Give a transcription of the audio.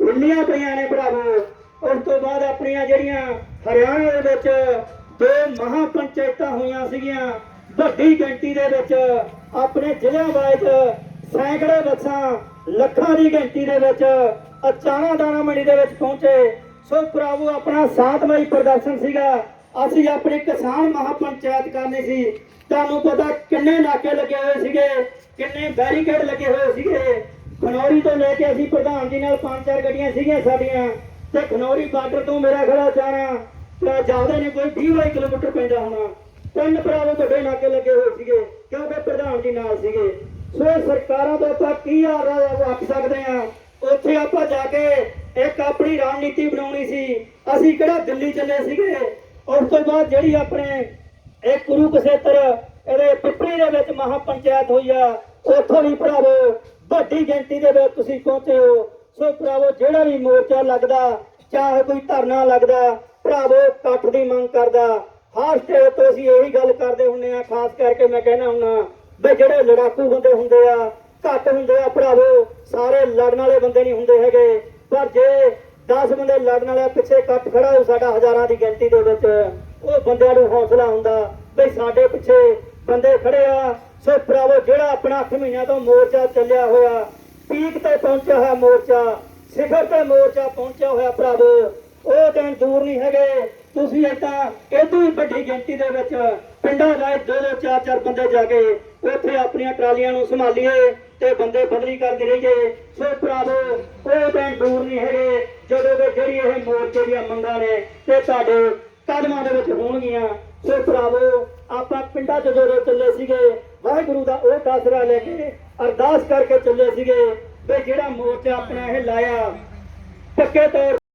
ਹਿੱਲੀਆਂ ਪਈਆਂ ਨੇ ਭਰਾਵੋ। ਉਸ ਤੋਂ ਬਾਅਦ ਆਪਣੀਆਂ ਜਿਹੜੀਆਂ ਹਰਿਆਣਾ ਦੇ ਵਿੱਚ ਦੋ ਮਹਾ ਪੰਚਾਇਤਾਂ ਹੋਈਆਂ ਸੀਗੀਆਂ, ਵੱਡੀ ਗਿਣਤੀ ਦੇ ਵਿੱਚ ਆਪਣੇ ਜ਼ਿਲ੍ਹਿਆਂ ਵਾਈਜ਼ ਸੈਂਕੜੇ ਬੱਸਾਂ ਲੱਖਾਂ ਦੀ ਗਿਣਤੀ ਦੇ ਵਿੱਚ ਅਚਾਣਾ ਦਾਣਾ ਮੰਡੀ ਦੇ ਵਿੱਚ ਪਹੁੰਚੇ। ਸੋ ਭਰਾਵੋ, ਆਪਣਾ ਸਾਤਵਾਂ ਪ੍ਰਦਰਸ਼ਨ ਸੀਗਾ। ਅਸੀਂ ਆਪਣੀ ਕਿਸਾਨ ਮਹਾ ਪੰਚਾਇਤ ਕਰਨੀ ਸੀ। ਤੁਹਾਨੂੰ ਪਤਾ ਕਿੰਨੇ ਨਾਕੇ ਲੱਗੇ ਹੋਏ ਸੀਗੇ, ਕਿੰਨੇ ਬੈਰੀਕੇਡ ਲੱਗੇ ਹੋਏ ਸੀਗੇ। ਖਨੌਰੀ ਤੋਂ ਲੈ ਕੇ ਅਸੀਂ ਪ੍ਰਧਾਨ ਜੀ ਨਾਲ ਪੰਜ ਚਾਰ ਗੱਡੀਆਂ ਸੀਗੀਆਂ ਸਾਡੀਆਂ, ਤੇ ਖਨੌਰੀ ਬਾਰਡਰ ਤੋਂ ਮੇਰਾ ਖੜਾ ਜਾਣਾ ਤੇ ਜ਼ਿਆਦਾ ਨਹੀਂ ਕੋਈ 20 ਬਾਈ ਕਿਲੋਮੀਟਰ ਪੈਂਦਾ ਹੋਣਾ। ਤਿੰਨ ਭਰਾਵੇ ਵੱਡੇ ਨਾਕੇ ਲੱਗੇ ਹੋਏ ਸੀਗੇ, ਕਿਉਂਕਿ ਪ੍ਰਧਾਨ ਜੀ ਨਾਲ ਸੀਗੇ। ਸੋ ਸਰਕਾਰਾਂ ਤੋਂ ਆਪਾਂ ਕੀ ਆਖ ਸਕਦੇ ਆ ਉੱਥੇ ਆਪਾਂ ਜਾ ਕੇ ਇੱਕ ਆਪਣੀ ਰਣਨੀਤੀ ਬਣਾਉਣੀ ਸੀ। ਅਸੀਂ ਕਿਹੜਾ ਦਿੱਲੀ ਚੱਲੇ ਸੀਗੇ? ਉਸ ਤੋਂ ਬਾਅਦ ਜਿਹੜੀ ਆਪਣੇ ਇਹ ਕੁਰੂਕਸ਼ੇਤਰ ਇਹਦੇ ਪਿੱਪਰੀ ਦੇ ਵਿੱਚ ਮਹਾ ਪੰਚਾਇਤ ਹੋਈ ਆ, ਉੱਥੋਂ ਵੀ ਭਰਾਵੋ ਵੱਡੀ ਗਿਣਤੀ ਦੇ ਵਿੱਚ ਤੁਸੀਂ ਪਹੁੰਚੇ ਹੋ। ਸੋ ਭਰਾਵੋ, ਜਿਹੜਾ ਵੀ ਮੋਰਚਾ ਲੱਗਦਾ, ਚਾਹੇ ਕੋਈ ਧਰਨਾ ਲੱਗਦਾ, ਭਰਾਵੋ, ਇਕੱਠ ਦੀ ਮੰਗ ਕਰਦਾ। ਹਰ ਸਟੇਜ ਤੋਂ ਅਸੀਂ ਇਹੀ ਗੱਲ ਕਰਦੇ ਹੁੰਨੇ ਆ ਖਾਸ ਕਰਕੇ ਮੈਂ ਕਹਿਣਾ ਹੁੰਨਾ ਵੀ ਜਿਹੜੇ ਲੜਾਕੂ ਹੁੰਦੇ ਹੁੰਦੇ ਆ, ਘੱਟ ਹੁੰਦੇ ਆ, ਭਰਾਵੋ, ਸਾਰੇ ਲੜਨ ਵਾਲੇ ਬੰਦੇ ਨਹੀਂ ਹੁੰਦੇ ਹੈਗੇ। ਪਰ ਜੇ 10 ਬੰਦੇ ਲੜਨ ਵਾਲੇ ਪਿੱਛੇ ਇਕੱਠ ਖੜਾ ਹੋ ਸਾਡਾ ਹਜ਼ਾਰਾਂ ਦੀ ਗਿਣਤੀ ਦੇ ਵਿੱਚ, ਉਹ ਬੰਦਿਆਂ ਨੂੰ ਹੌਸਲਾ ਹੁੰਦਾ ਵੀ ਸਾਡੇ ਪਿੱਛੇ ਬੰਦੇ ਖੜੇ ਆ। ਸੋ ਭਰਾਵੋ, ਜਿਹੜਾ ਆਪਣਾ 8 ਮਹੀਨਿਆਂ ਤੋਂ ਮੋਰਚਾ ਚੱਲਿਆ ਹੋਇਆ, ਪੀਕ ਤੇ ਪਹੁੰਚਿਆ ਹੋਇਆ ਮੋਰਚਾ, ਸਿਖਰ ਤੇ ਮੋਰਚਾ ਪਹੁੰਚਿਆ ਹੋਇਆ ਭਰਾਵੋ, ਉਹ ਦਿਨ ਦੂਰ ਨਹੀਂ ਹੈਗੇ। ਤੁਸੀਂ ਏਦਾਂ ਇਦੋਂ ਹੀ ਵੱਡੀ ਗਿਣਤੀ ਦੇ ਵਿੱਚ ਪਿੰਡਾਂ ਰਾਏ ਦੋ ਦੋ, ਚਾਰ ਚਾਰ ਬੰਦੇ ਜਾ ਕੇ ਉੱਥੇ ਆਪਣੀਆਂ ਟਰਾਲੀਆਂ ਨੂੰ ਸੰਭਾਲੀਏ ਤੇ ਬੰਦੇ ਬਦਲੀ ਕਰਦੇ ਰਹੀਏ। ਸੋ ਭਰਾਵੋ, ਉਹ ਦਿਨ ਦੂਰ ਨਹੀਂ ਹੈਗੇ, ਜਦੋਂ ਕਿ ਜਿਹੜੀ ਇਹ ਮੋਰਚੇ ਦੀਆਂ ਮੰਗਾਂ ਨੇ ਤੇ ਤੁਹਾਡੇ ਕਦਮਾਂ ਦੇ ਵਿੱਚ ਹੋਣਗੀਆਂ। ਸੋ ਭਰਾਵੋ, ਆਪਾਂ ਪਿੰਡਾਂ 'ਚ ਜਦੋਂ ਚੱਲੇ ਸੀਗੇ, ਵਾਹਿਗੁਰੂ ਦਾ ਉਹ ਕਾਸਰਾ ਲੈ ਕੇ ਅਰਦਾਸ ਕਰਕੇ ਚੱਲੇ ਸੀਗੇ ਵੀ ਜਿਹੜਾ ਮੋਰਚਾ ਆਪਣਾ ਇਹ ਲਾਇਆ, ਪੱਕੇ ਤੌਰ